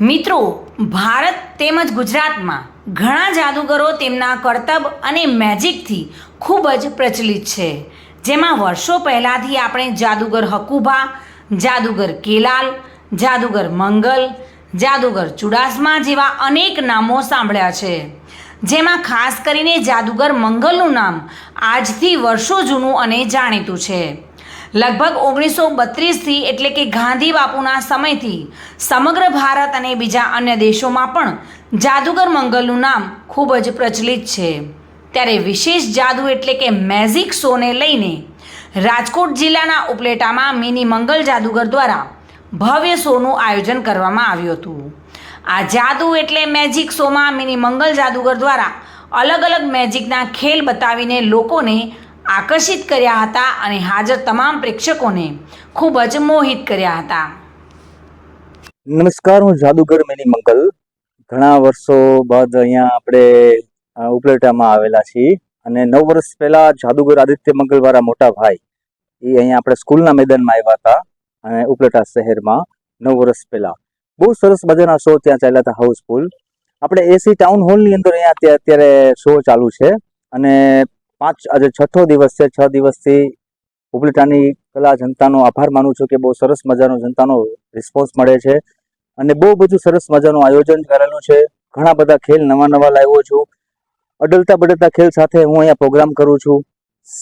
મિત્રો, ભારત તેમજ ગુજરાતમાં ઘણા જાદુગરો તેમના કરતબ અને મેજિકથી ખૂબ જ પ્રચલિત છે. જેમાં વર્ષો પહેલાંથી આપણે જાદુગર હકુભા, જાદુગર કેલાલ, જાદુગર મંગલ, જાદુગર ચુડાસમા જેવા અનેક નામો સાંભળ્યા છે. જેમાં ખાસ કરીને જાદુગર મંગલનું નામ આજથી વર્ષો જૂનું અને જાણીતું છે. લગભગ ઓગણીસો બત્રીસથી એટલે કે ગાંધી બાપુના સમયથી સમગ્ર ભારત અને બીજા અન્ય દેશોમાં પણ જાદુગર મંગલનું નામ ખૂબ જ પ્રચલિત છે. ત્યારે વિશેષ જાદુ એટલે કે મેઝિક શોને લઈને રાજકોટ જિલ્લાના ઉપલેટામાં મિની મંગલ જાદુગર દ્વારા ભવ્ય શોનું આયોજન કરવામાં આવ્યું હતું. આ જાદુ એટલે મેજિક શોમાં મિની મંગલ જાદુગર દ્વારા અલગ અલગ મેજિકના ખેલ બતાવીને લોકોને આકર્ષિત કર્યા હતા અને હાજર તમામ પ્રેક્ષકોને ખૂબ જ મોહિત કર્યા હતા. નમસ્કાર, હું જાદુગર મેની મંગલ. ઘણા વર્ષો બાદ અહીંયા આપણે ઉપલેટામાં આવેલા છીએ અને નવ વર્ષ પહેલા જાદુગર આદિત્ય મંગલવાળા મોટા ભાઈ એ અહીંયા આપણે સ્કૂલના મેદાનમાં આવ્યા હતા અને ઉપલેટા શહેરમાં નવ વર્ષ પહેલા. બહુ સરસ મજાના શો ત્યાં ચાલ્યા હતા હાઉસફુલ. આપણે એસી ટાઉન હોલની અંદર અહીંયા અત્યારે અત્યારે શો ચાલુ છે અને પાંચ, આજે છઠ્ઠો દિવસ છે, છ દિવસથી ઉપલેટાની કલા જનતાનો આભાર માનું છું કે બહુ સરસ મજાનો જનતાનો રિસ્પોન્સ મળે છે અને બહુ બધું સરસ મજાનું આયોજન કરેલું છે. ઘણા બધા ખેલ નવા નવા લાવ્યો છું. અડલતા બડલતા ખેલ સાથે હું અહીંયા પ્રોગ્રામ કરું છું.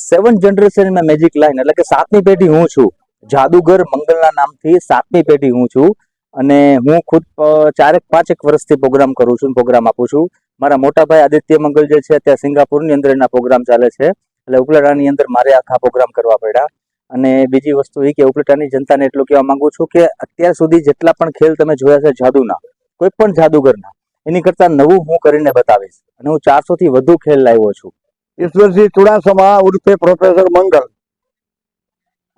સેવન જનરેશનમાં મેજિક લાઈન એટલે કે સાતમી પેઢી હું છું. જાદુગર મંગલના નામથી સાતમી પેઢી હું છું. અને હું ખુદ ચારેક પાંચેક વર્ષથી પ્રોગ્રામ કરું છું પ્રોગ્રામ આપું છું. મારા મોટા ભાઈ આદિત્ય મંગલ જે છે, ત્યાં સિંગાપુરની અંદર એના પ્રોગ્રામ ચાલે છે. એટલે ઉપલેટાની અંદર મારે આખા પ્રોગ્રામ કરવા પડ્યા. અને બીજી વસ્તુ એ કે ઉપલેટાની જનતાને એટલું કહેવા માંગુ છું કે અત્યાર સુધી જેટલા પણ ખેલ તમે જોયા છે જાદુના, કોઈ પણ જાદુગરના, એની કરતા નવું હું કરીને બતાવીશ. અને હું ચારસો થી વધુ ખેલ લાવ્યો છું. ઈશ્વરસિંહ ચુડાસમા ઉર્ફે પ્રોફેસર મંગલ.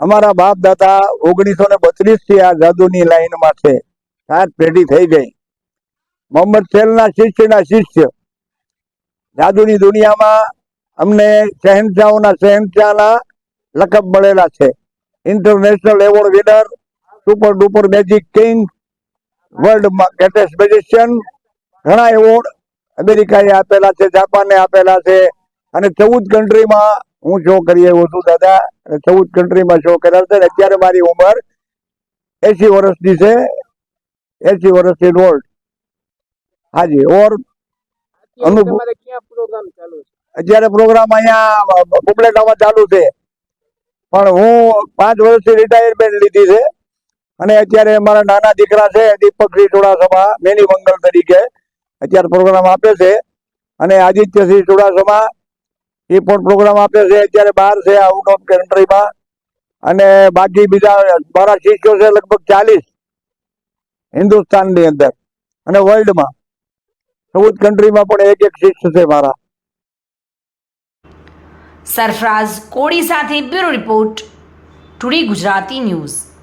અમારા બાપ દાદા ઓગણીસો ને બત્રીસથી આ જાદુની લાઈનમાં છે. સાત પેઢી થઈ ગઈ. મોહમ્મદ શેલના શિષ્યના શિષ્ય. જાદુની દુનિયામાં અમને શહેનશાહોના શહેનશાહના લકબ મળેલા છે. International award winner super duper magic king world greatest magician ઘણા એવોર્ડ અમેરિકાએ આપેલા છે જાપાને આપેલા છે. અને ચૌદ કન્ટ્રીમાં હું શો કરી આવ્યો છું, દાદા. અને ચૌદ કન્ટ્રીમાં શો કર્યા છે. અત્યારે મારી ઉંમર એસી વર્ષની છે. એસી વર્ષની ઓલ્ડ હાજી ઓર અનુભવ અત્યારે પ્રોગ્રામ અહીંયા ઉપલેટામાં ચાલુ છે. પણ હું પાંચ વર્ષથી રિટાયરમેન્ટ લીધી છે. અને અત્યારે મારા નાના દીકરા છે દીપકસિંહ ચુડાસમા મેની મંગલ તરીકે અત્યારે પ્રોગ્રામ આપે છે. અને આદિત્યસિંહ ચુડાસમા એ પણ પ્રોગ્રામ આપે છે. અત્યારે બહાર છે આઉટ ઓફ કન્ટ્રીમાં અને બાકી બીજા મારા શિષ્યો છે લગભગ ચાલીસ હિન્દુસ્તાનની અંદર અને વર્લ્ડમાં ચૌદ કન્ટ્રીમાં પણ એક એક શિષ્ય છે મારા. સરફરાઝ કોડી સાથે bureau report, today Gujarati news.